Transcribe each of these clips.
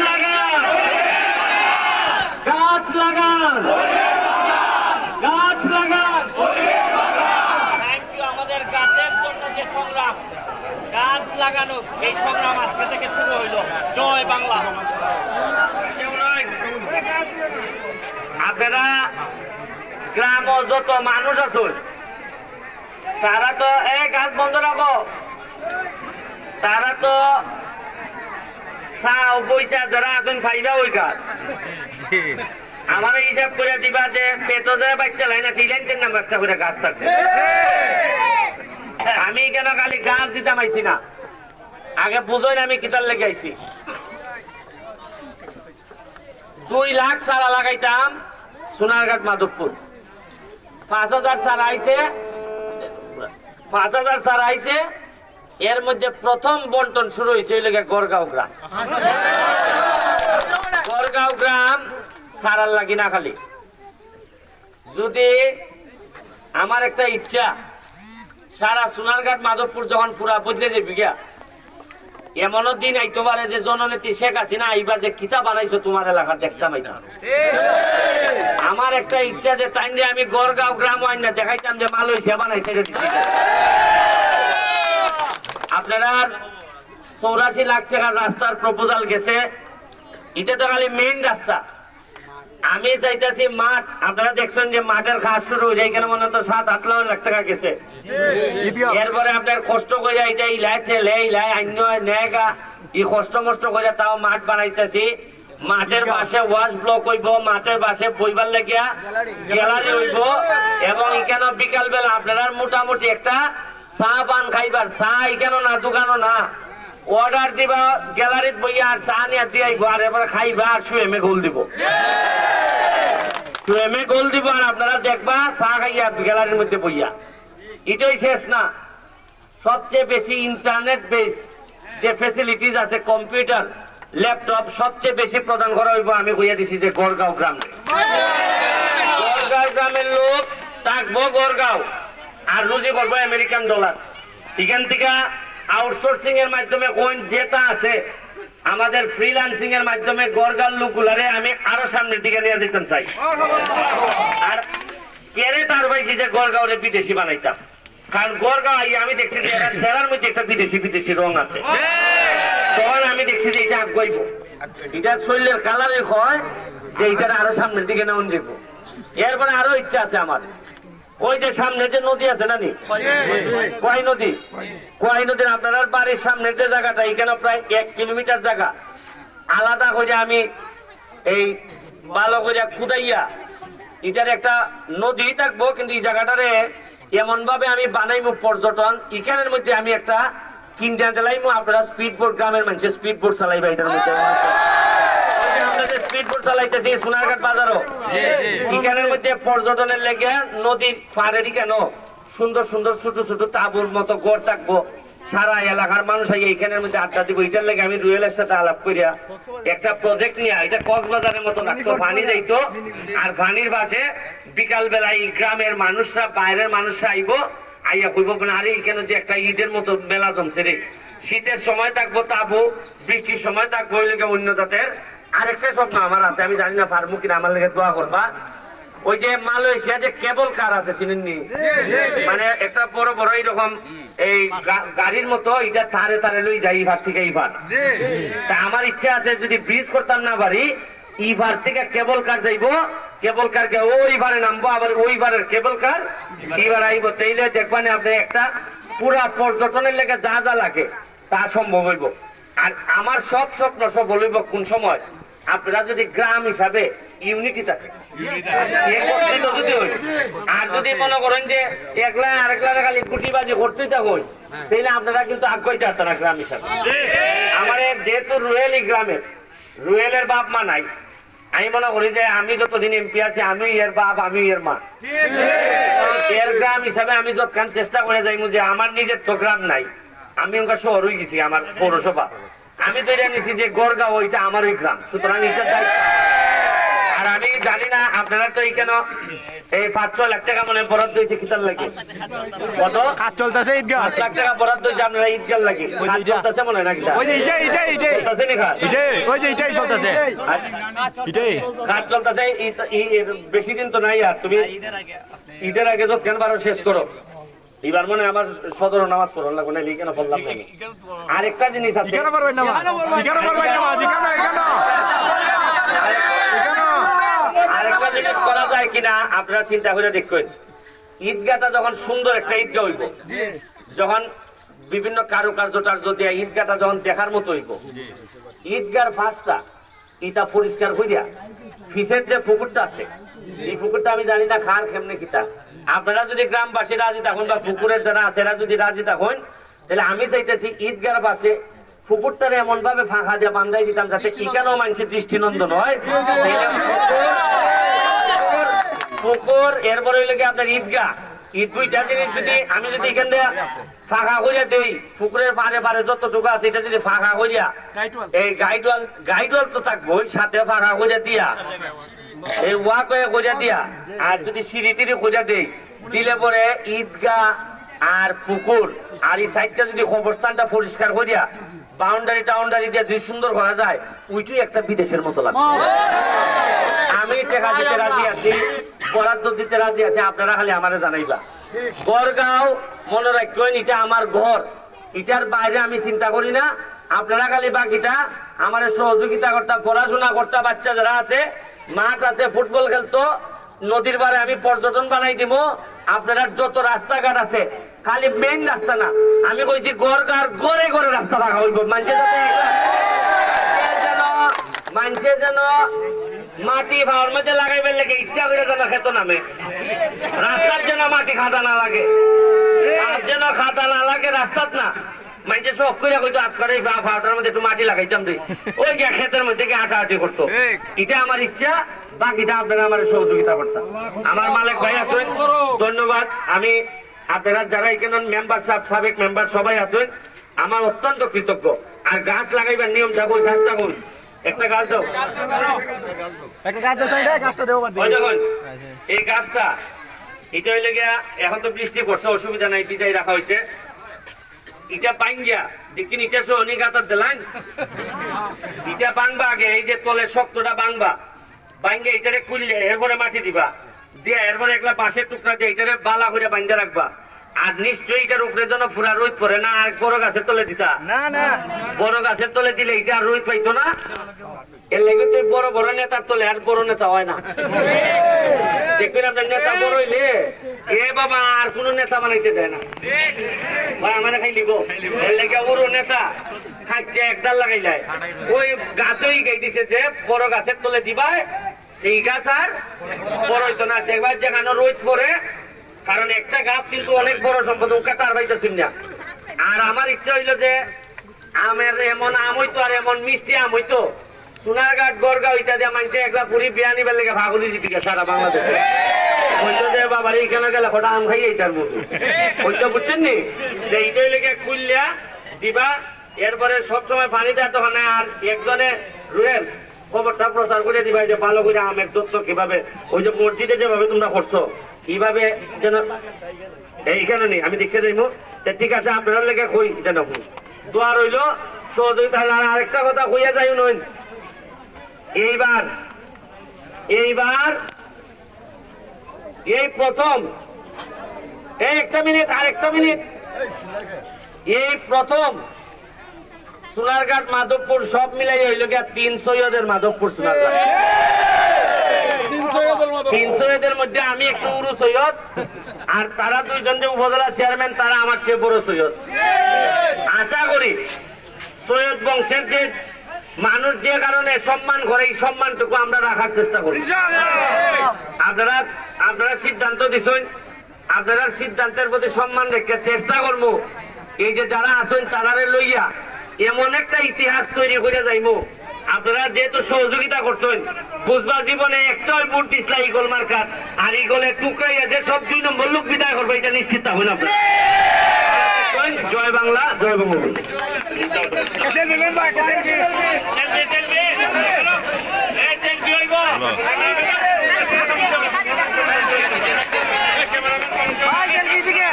লাগান গাছ লাগান গাছ লাগান আমাদের গাছের জন্য যে সংগ্রাম গাছ লাগানো এই সংগ্রাম আজকে শুরু হইল জয় বাংলা। আপনারা গ্রাম যত মানুষ আছেন তারা তো এই গাছ বন্ধ রাখো তারা তো চাও পয়সা যারা আছেন ফাইদা ওই গাছ আমার হিসাব করে দিবা যে পেটো যারা বাচ্চা লাই না লাইন তিন একটা করে গাছ থাকবে আমি কেন খালি গাছ দিতাম আইছি না। আগে বুঝোই না আমি কিতার লেগে আইছি। দুই লাখ চারা লাগাইতাম সোনারঘাট মাধবপুর পাঁচ হাজার চারা আইছে পাঁচ হাজার চারা আইছে এর মধ্যে প্রথম বন্টন শুরু হয়েছে লেগে গড়গাঁও গ্রাম। গড়গাঁও গ্রাম সারার লাগি না খালি। যদি আমার একটা ইচ্ছা, সারা সোনারঘাট মাধবপুর যখন পুরা বদলে যাবি গিয়া, এমনও দিন আইতে পারে যে জননেত্রী শেখ হাসিনা আইবা যে কিতা বানাইছো তোমার এলাকা দেখতাম আমার একটা ইচ্ছা যে তাই আমি গড়গাঁও গ্রাম আইন না দেখাইতাম যে মালয়েশিয়া বানাইছে আপনারা চৌরাশি লাখ টাকার রাস্তার প্রপোজাল গেছে। এটা তো খালি মেইন রাস্তা। আমি চাইতেছি মাঠ আপনারা দেখছেন যে মাঠের কাজ শুরু হয়ে যায় এখানে মনে তো সাত আট লাখ টাকা গেছে। এরপরে আপনার কষ্ট করে এটা ইলাই ঠেলে ইলাই অন্য নেগা ই কষ্ট মষ্ট করে তাও মাঠ বানাইতেছি। মাঠের পাশে ওয়াশ ব্লক হইব মাঠের পাশে বইবার লাগিয়া গ্যালারি। হইব। এবং এখানে বিকাল বেলা আপনারা মোটামুটি একটা চা পান খাইবার চা এখানে না দোকানও না। অর্ডার দিবা গ্যালারিত বইয়া আর চা নিয়ে দিয়ে আর এবার খাইবা আর শুয়ে মে গোল দিব। প্রেমে গোল দিব আর আপনারা দেখবা চা খাইয়া গ্যালারির মধ্যে বইয়া। এটাই শেষ না। সবচেয়ে বেশি ইন্টারনেট বেসড যে ফেসিলিটিস আছে কম্পিউটার ল্যাপটপ সবচেয়ে বেশি প্রদান করা হইব আমি কইয়া দিছি যে গড়গাঁও গ্রামে। গড়গাঁও গ্রামের লোক থাকব গড়গাঁও। আর রুজি করব আমেরিকান ডলার এখান থেকে আউটসোর্সিং এর মাধ্যমে কোন যেটা আছে, আমাদের ফ্রিল্যান্সিং এর মাধ্যমে গড়গাঁও লোকগুলারে আমি আরও সামনের দিকে নিয়ে যেতাম চাই। আর কেড়ে তার পাইছি যে গড়গাঁও রে বিদেশি বানাইতাম। কারণ গড়গাঁও আইয়া আমি দেখছি যে এটার চেহারার মধ্যে একটা বিদেশি বিদেশি রং আছে। তখন আমি দেখছি যে এটা আগাইব এটার শরীরের কালারে হয় যে এইটা আরও সামনের দিকে নেওয়া যাব এরপরে আরও ইচ্ছা আছে আমার। ওই যে সামনে যে নদী আছে নানি? কয় নদী? কয় নদীর আপনার বাড়ির সামনে যে জায়গাটা এখানে প্রায় এক কিলোমিটার জায়গা। আলাদা করে আমি এই ভালো করে খুদাইয়া এটার একটা নদী থাকব, কিন্তু এই জায়গাটারে এমন ভাবে আমি বানাইমু পর্যটন। এখানের মধ্যে আমি একটা কিনতে দিলাইমু আপনারা স্পিড বোট গ্রামের মানুষ স্পিড বোট চালাইবা এটার মধ্যে। ওই যে আমরা যে স্পিড বোট চালাইতেছি সোনারঘাট বাজারও এখানের মধ্যে পর্যটনের লেগে নদীর পাড়েরই কেন সুন্দর সুন্দর ছোট ছোট তাবুর মতো গড় থাকব। সারা এলাকার মানুষ এইখানের মধ্যে আড্ডা দিব। এটার লেগে আমি রুয়েলের সাথে আলাপ করিয়া একটা প্রজেক্ট নিয়ে এটা কক্সবাজারের মতো রাখতো পানি যাইতো। আর পানির পাশে বিকাল বেলা গ্রামের মানুষরা বাইরের মানুষরা আইব আইয়া কইব মানে আরে এখানে যে একটা ঈদের মতো মেলা জমছে রে। শীতের সময় থাকব তাবু বৃষ্টির সময় থাকব অন্য জাতের আরেকটা স্বপ্ন আমার আছে আমি জানি না পারব কিনা আমার লেগে দোয়া করবা। ওই যে মালয়েশিয়া যে কেবল কার আছে চিনেননি মানে একটা বড় বড় এইরকম এই গাড়ির মতো এটা তারে তারে লই যাই ইভার থেকে ইভার তা আমার ইচ্ছা আছে যদি ব্রিজ করতাম না পারি ইভার থেকে কেবল কার যাইবো কেবল কার কে ওই বারে নামবো আবার ওই বারের কেবল কার ইবার আইব। তাইলে দেখবানে আপনি একটা পুরা পর্যটনের লেগে যা যা লাগে তা সম্ভব হইব। আর আমার সব স্বপ্ন সব হইব কোন সময়? আপনারা যদি গ্রাম হিসাবে ইউনিটি থাকে। আর যদি মনে করেন যে একলা আরেকলা খালি গুটিবাজি করতেই থাকুন তাহলে আপনারা কিন্তু আগ্রহী আসতেন না গ্রাম হিসাবে। আমার যেহেতু রুয়েলি গ্রামের, রুয়েলের বাপ মা নাই, আমি মনে করি যে আমি যতদিন এমপি আছি, আমি এর বাপ, আমি এর মা। এর গ্রাম হিসাবে আমি যতক্ষণ চেষ্টা করে যাইমু যে আমার নিজের তো গ্রাম নাই, আমি ওখানে শহর হয়ে গেছি, আমার পৌরসভা। আমি তো এটা নিছি যে গড়গাঁও ওইটা আমারই গ্রাম। সুতরাং এটা দায়িত্ব আর আমি জানি না আপনারা তো এখানে এই পাঁচ ছ লাখ টাকা মনে বরাদ্দ হয়েছে কিতার লাগে। কত? কাজ চলতেছে ঈদগাহ পাঁচ লাখ টাকা বরাদ্দ হয়েছে আপনারা ঈদগার লাগে। কাজ চলতেছে মনে হয় নাকি ওই যে এইটাই এইটাই এইটাই চলতেছে নি ওই যে এইটাই চলতেছে। এটাই কাজ চলতেছে বেশি দিন তো নাই আর তুমি ঈদের আগে তো কেন বারো শেষ করো। এবার মনে আমার সদর নামাজ পড়ো লাগবে না লিখে না বললাম না আমি। আরেকটা জিনিস আছে। ইখানে পারবেন না মা। ইখানে পারবেন না। ইখানে ইখানে আরেকটা জিনিস করা যায় কিনা আপনারা চিন্তা করে দেখবেন ঈদগাটা যখন সুন্দর একটা ঈদগা হইব যখন বিভিন্ন কারুকার্য টার্য দিয়ে ঈদগাটা যখন দেখার মতো হইব ঈদগার ফাঁসটা ইটা পরিষ্কার করিয়া ফিসের যে পুকুরটা আছে এই পুকুরটা আমি জানি না খার কেমনে কিতা। আপনারা যদি গ্রামবাসী রাজি থাকুন বা পুকুরের যারা আছে এরা যদি রাজি থাকুন তাহলে আমি চাইতেছি ঈদগার পাশে পুকুরটারে এমন ভাবে ফাঁকা দিয়ে বান্ধাই দিতাম যাতে এখানেও মানুষের দৃষ্টিনন্দন হয়। পুকুর- পুকুর এরপরে হইলে কি আপনার ঈদগাহ। ঈদ দুইটা জিনিস যদি আমি যদি এখান দিয়ে ফাঁকা করিয়া দেই পুকুরের পারে পারে যতটুকু আছে এটা যদি ফাঁকা করিয়া এই গাইডওয়াল গাইডওয়াল তো থাকব সাথে ফাঁকা করিয়া দিয়া এই ওয়াক করিয়া দিয়া আর যদি সিঁড়ি টিড়ি করিয়া দেই দিলে পরে ঈদগাহ আর পুকুর আর এই সাইডটা যদি কবরস্থানটা পরিষ্কার করিয়া বাউন্ডারি টাউন্ডারি দিয়ে যদি সুন্দর করা যায় ওইটাই একটা বিদেশের মতো লাগে আমি টাকা দিতে রাজি আছি। বরাদ্দ দিতে রাজি আছি আপনারা খালি আমারে জানাইবা। গড়গাঁও মনে রাখবেন এটা আমার ঘর। এটার বাইরে আমি চিন্তা করি না। আপনারা খালি বাকিটা আমার সহযোগিতা করতা পড়াশোনা করতা বাচ্চা যারা আছে মাঠ আছে ফুটবল খেলতো নদীর পাড়ে আমি পর্যটন বানাই দিব আপনারা যত রাস্তাঘাট আছে খালি মেইন রাস্তা না আমি কইছি গড়গাঁর গড়ে গড়ে রাস্তা রাখা হইব। মানুষের যেন মানুষে যেন মাটি ভাওয়ার মধ্যে লাগাইবার লেগে ইচ্ছা করে যেন খেত নামে? রাস্তার যেন মাটি খাতা না লাগে। আর যেন খাতা না লাগে রাস্তাত না। মানুষে শখ করে কইতো আজ করে ভাওয়াটার মধ্যে একটু মাটি লাগাইতাম রে ওই গিয়া ক্ষেতের মধ্যে গিয়ে আটা আটি করতো এটা আমার ইচ্ছা বাকিটা আপনারা আমার সহযোগিতা করতাম আমার মালিক ভাই আছেন ধন্যবাদ। আমি আপনারা যারা এখানে মেম্বার সাবেক মেম্বার সবাই আছেন আমার অত্যন্ত কৃতজ্ঞ। আর গাছ লাগাইবার নিয়ম থাকুন গাছ থাকুন একটা গাছ দাও। একটা কাজ আছে এটা দেবো বাদ এই গাছটা এটা হইলে গিয়া এখন তো বৃষ্টি পড়ছে অসুবিধা নাই বিজাই রাখা হয়েছে ইটা পাইঙ্গিয়া দেখিন ইটা সোহনি গাতার দিলাম ইটা বাংবা আগে এই যে তলে শক্তটা বাংবা। বাঙ্গে এটারে খুললে এরপরে মাটি দিবা। দিয়া এরপরে একলা বাঁশের টুকরা দিয়ে এটারে বালা করে বান্ধা রাখবা। আর নিশ্চয়ই এটার উপরে যেন পুরা রোদ পড়ে না আর বড় গাছের তলে দিতা। না না। বড় গাছের তলে দিলে এটা আর রোদ পাইতো না। এর লেগে তুই বড় বড় নেতার তলে আর বড় নেতা হয় না। দেখবেন আপনার নেতা বড় হইলে এ বাবা আর কোন নেতা বানাইতে দেয় না। ভাই আমার খাই লিব এর লেগে ওর নেতা খাচ্ছে একদাল লাগাইলাই। ওই গাছই গাই দিছে যে বড় গাছের তলে দিবাই এই গাছ আর বড় হইতো না। দেখবার যেখানে রোদ পড়ে কারণ একটা গাছ কিন্তু অনেক বড় সম্পদ, ওকে তার পাইতেছি না। আর আমার ইচ্ছা হইল যে আমের এমন আম হইতো আর এমন মিষ্টি আম হইতো। গড়গাঁও ইত্যাদি মানুষে বিয়া নিবার লেগে সারা বাংলাদেশে। আম এইটার নি? যে দিবা, এরপরে সবসময় পানিটা তখন আর একজনে রুয়েল, খবরটা প্রচার করে দিবা যে ভালো আমের যত্ন কীভাবে, ওই যে মসজিদে যেভাবে তোমরা করছ। কীভাবে যেন এইখানে নেই আমি দেখতে যাইবো। ঠিক আছে, আপনার লেগে কই? এটা না দোয়া রইল সহযোগিতা আর আরেকটা কথা কইয়া যাই নইন। এইবার এইবার, এই প্রথম, এই একটা মিনিট আরেকটা মিনিট। এই প্রথম, সোনারঘাট, মাধবপুর, সব মিলাই হইল গিয়া তিন সৈয়দের মাধবপুর, সোনারঘাট। তিন মধ্যে আমি একটু উরু সৈয়দ আর তারা দুইজন যে উপজেলা চেয়ারম্যান তারা আমার চেয়ে বড় সৈয়দ। আশা করি সৈয়দ বংশের যে মানুষ যে কারণে সম্মান করে এই সম্মানটুকু আমরা রাখার চেষ্টা করি। আপনারা আপনারা সিদ্ধান্ত দিছেন আপনারা সিদ্ধান্তের প্রতি সম্মান রেখে চেষ্টা করব। এই যে যারা আছেন তারারে লইয়া এমন একটা ইতিহাস তৈরি করে যাইবো। আপনারা যেহেতু সহযোগিতা করছেন বুঝবা জীবনে একটাই ভোট দিসলা ইগল মার্কার আর ইগলে টুকরাই আছে সব দুই নম্বর লোক বিদায় করবে এটা নিশ্চিত না আপনারা। জয় বাংলা জয় বঙ্গবন্ধু দিবেন ভাই কেসে দিবেন সেলফি সেলফি এই সেলফি হইব ভাই সেলফি দিকে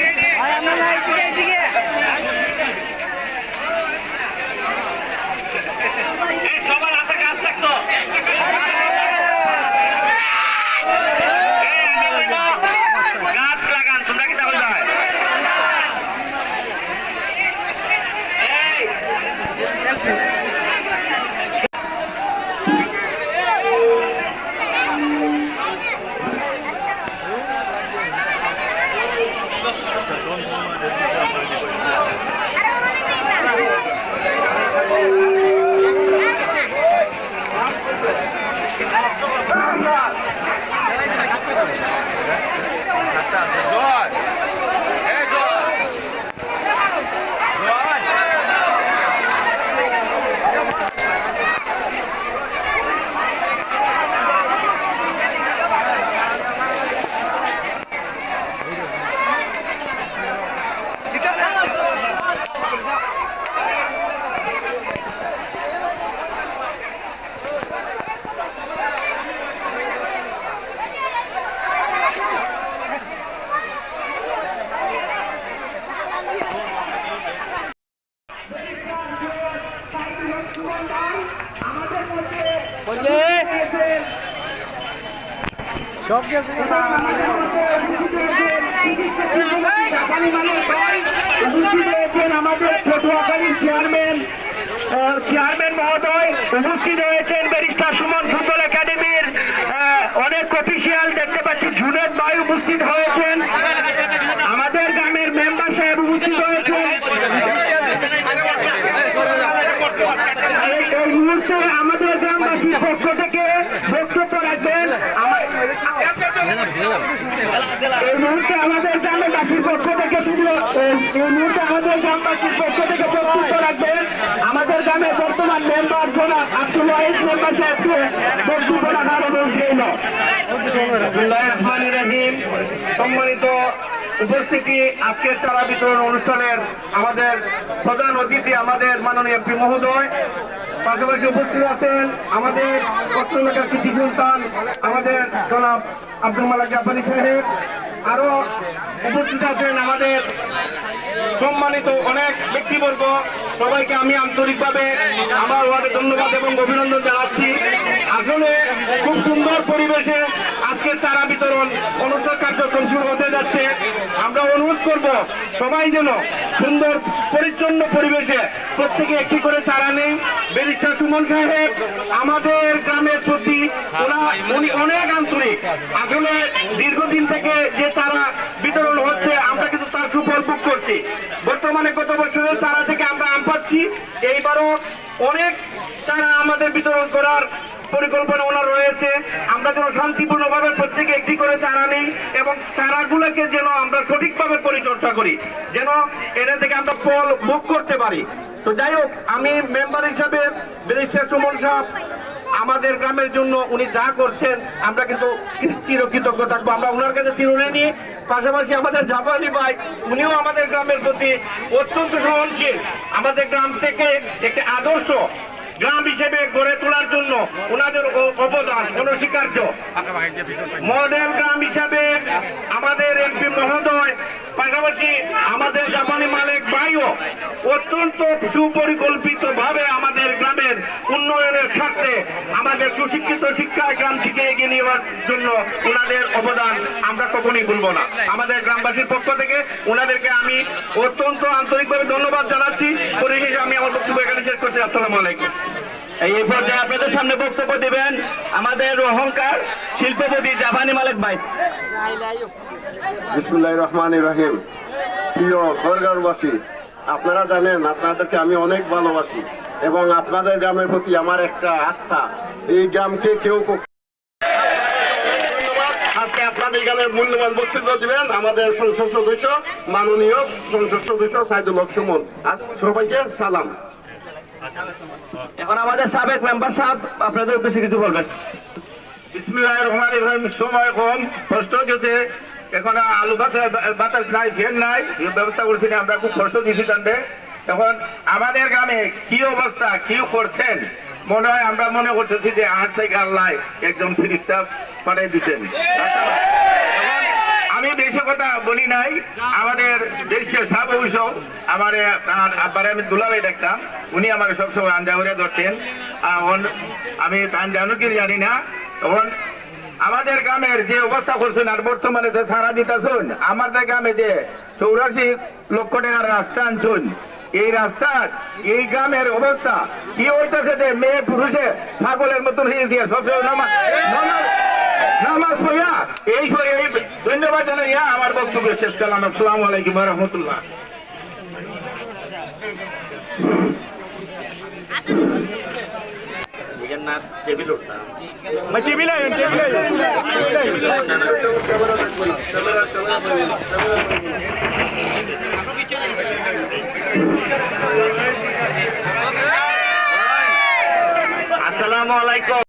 Ready? ভাই আমরা না এদিকে এদিকে অনেক অফিসিয়াল দেখতে পাচ্ছি ঝুনের ভাই উপস্থিত হয়েছেন আমাদের গ্রামের মেম্বার সাহেব উপস্থিত হয়েছেন এই এই মুহূর্তে আমাদের গ্রামবাসীর পক্ষ থেকে বক্তব্য রাখবেন আমার এই মুহূর্তে আমাদের গ্রামবাসীর পক্ষ থেকে এই- মুহূর্তে আমাদের গ্রামবাসীর পক্ষ থেকে বক্তব্য রাখবেন। আমাদের গ্রামের বর্তমান মেম্বার জনাব আব্দুল ওয়াহিদ মেম্বার সাহেবকে বক্তব্য রাখার অনুরোধ রইল। রহিম। সম্মানিত উপস্থিতি আজকের চারা বিতরণ অনুষ্ঠানের আমাদের প্রধান অতিথি আমাদের মাননীয় এমপি মহোদয়। পাশাপাশি উপস্থিত আছেন আমাদের পশ্চিমবঙ্গের কৃষি সুলতান, আমাদের জনাব আব্দুল মালাক জাপানি সাহেব। আরও উপস্থিত আছেন আমাদের সম্মানিত অনেক ব্যক্তিবর্গ। সবাইকে আমি আন্তরিকভাবে আমার ওয়ার্ডে ধন্যবাদ এবং অভিনন্দন জানাচ্ছি। আসলে খুব সুন্দর পরিবেশে আজকে চারা বিতরণ অনুষ্ঠান কার্যক্রম শুরু হতে যাচ্ছে। আমরা অনুরোধ করব সবাই যেন সুন্দর, পরিচ্ছন্ন পরিবেশে প্রত্যেকে একটি করে চারা নেই ব্যারিস্টার সুমন সাহেব, আমাদের গ্রামের প্রতি উনি অনেক আন্তরিক। আসলে দীর্ঘদিন থেকে যে চারা বিতরণ হচ্ছে, আমরা কিন্তু তার সুফল ভোগ করছি। বর্তমানে গত বছরের চারা থেকে আমরা আম পাচ্ছি। এইবারও অনেক চারা আমাদের বিতরণ করার পরিকল্পনা ওনার রয়েছে। আমরা যেন শান্তিপূর্ণভাবে প্রত্যেকে একটি করে চারা নিই এবং চারাগুলোকে যেন আমরা সঠিকভাবে পরিচর্যা করি, যেন এটা থেকে আমরা ফল ভোগ করতে পারি। তো যাই হোক, আমি মেম্বার হিসাবে ব্যারিস্টার সুমন সাহেব আমাদের গ্রামের জন্য উনি যা করছেন, আমরা কিন্তু চিরকৃতজ্ঞ থাকব। আমরা ওনার কাছে চিরঋণী পাশাপাশি আমাদের জাপানি ভাই, উনিও আমাদের গ্রামের প্রতি অত্যন্ত সহনশীল। আমাদের গ্রাম থেকে একটি আদর্শ গ্রাম হিসেবে গড়ে তোলার জন্য ওনাদের অবদান, অনস্বীকার্য। মডেল গ্রাম হিসাবে আমাদের এমপি মহোদয়, পাশাপাশি আমাদের জাপানি মালিক ভাইও অত্যন্ত সুপরিকল্পিতভাবে আমাদের গ্রামের উন্নয়নের স্বার্থে আমাদের সুশিক্ষিত শিক্ষা গ্রামটিকে নেওয়ার জন্য ওনাদের অবদান আমরা কখনোই ভুলবো না। আমাদের গ্রামবাসীর পক্ষ থেকে ওনাদেরকে আমি অত্যন্ত আন্তরিকভাবে ধন্যবাদ জানাচ্ছি। পরিশেষে আমি আমার বক্তব্য এখানে শেষ করছি। আসসালামু আলাইকুম। এই পর্যায়ে আপনাদের সামনে বক্তব্য দেবেন আমাদের অহংকার শিল্পপতি জাপানি মালিক ভাই। বিসমুল্লাহ রহমান রহিম। প্রিয় গড়গাঁওবাসী আপনারা জানেন আপনাদেরকে আমি অনেক ভালোবাসি এবং আপনাদের গ্রামের প্রতি আমার একটা আস্থা। এই গ্রামকে কেউ। মূল্যবান বক্তব্য দিবেন আমাদের সংসদ সদস্য মাননীয় সংসদ সদস্য সাইদুল হক সুমন। আজ সবাইকে সালাম। এখন আমাদের সাবেক মেম্বার সাহেব আপনাদের উদ্দেশ্যে কিছু বলবেন। রহমান সময় কম কষ্ট হচ্ছে। এখন আলু বাতাস বাতাস নাই ফ্যান নাই ব্যবস্থা করছি আমরা খুব কষ্ট দিয়েছি তাতে এখন আমাদের গ্রামে কি অবস্থা কি করছেন? মনে হয় আমরা মনে করতেছি যে আট থেকে আল্লাহ একজন ফিরিস্তা পাঠিয়ে দিচ্ছেন আমি বেশি কথা বলি নাই, আমাদের দেশীয় সাব অভিষেক আমার আব্বারে আমি দুলাভাই দেখতাম, উনি আমার সবসময় আঞ্জা করে ধরতেন। আমি তান জানো কি জানি না। তখন আমাদের গ্রামের যে অবস্থা করছেন, আর বর্তমানে যে সারা দিতেছেন, আমাদের গ্রামে যে চৌরাশি লক্ষ টাকার রাস্তা আনছেন, এই রাস্তা, এই গ্রামের অবস্থা, কি হইতেছে যে মেয়ে পুরুষে ছাগলের মতন হয়েছে সবসময় নামাজ ধন্যবাদ আমার বক্তব্য শেষ করলাম। আসসালামু আসসালামু আলাইকুম।